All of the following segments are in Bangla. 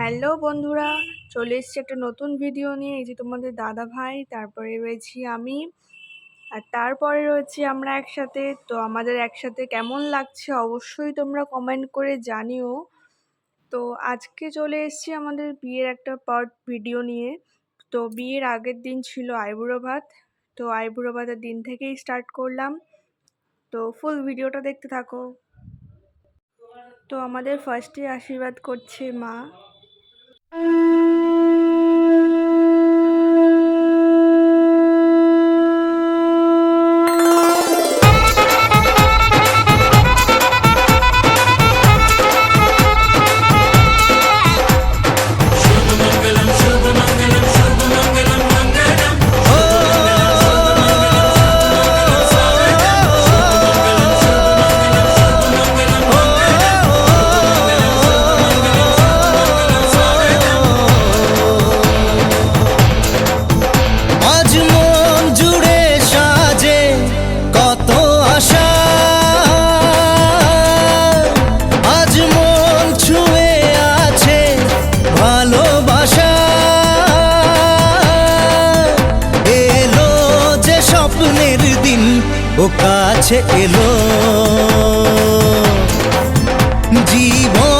হ্যালো বন্ধুরা, চলে এসেছি একটা নতুন ভিডিও নিয়ে। এই যে তোমাদের দাদা ভাই, তারপরে রয়েছি আমি। আর তারপরে রয়েছি আমরা একসাথে। তো আমাদের একসাথে কেমন লাগছে অবশ্যই তোমরা কমেন্ট করে জানিও। তো আজকে চলে এসেছি আমাদের বিয়ের একটা পার্ট ভিডিও নিয়ে। তো বিয়ের আগের দিন ছিল আইবুড়ো ভাত। তো আইবুড়ো ভাতের দিন থেকেই স্টার্ট করলাম। তো ফুল ভিডিওটা দেখতে থাকো। তো আমাদের ফার্স্টে আশীর্বাদ করছে মা। আজ ও কাছে এলো। জীবন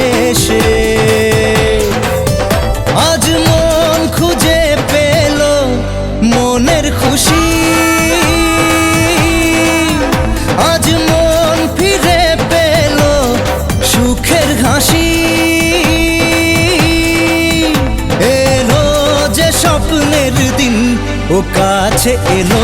কাছে এলো।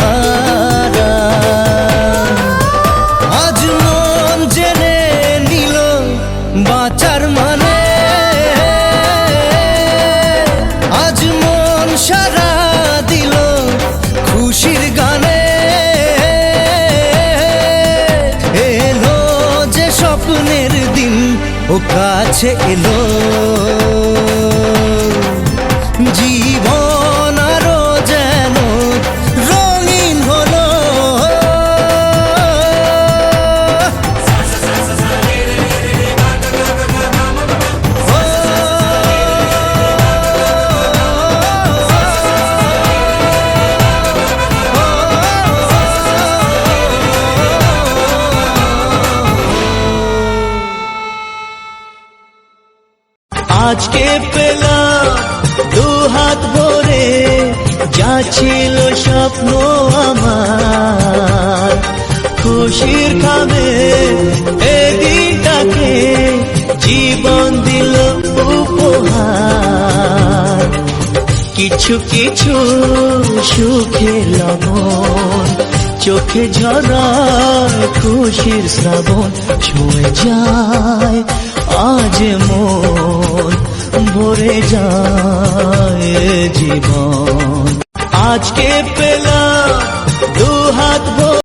ও কাছে এলো। আজকে পেলাম, দু হাত ভরে, যা ছিল স্বপ্ন আমার। খুশির খাবে এদিনটাকে জীবন দিল উপহার। কিছু কিছু সুখে লবণ, চোখে ঝরায় খুশির শ্রাবণ, ছুঁয়ে যায় আজ মন। ভরে যায় জীবন। আজকে পেলাম দু হাত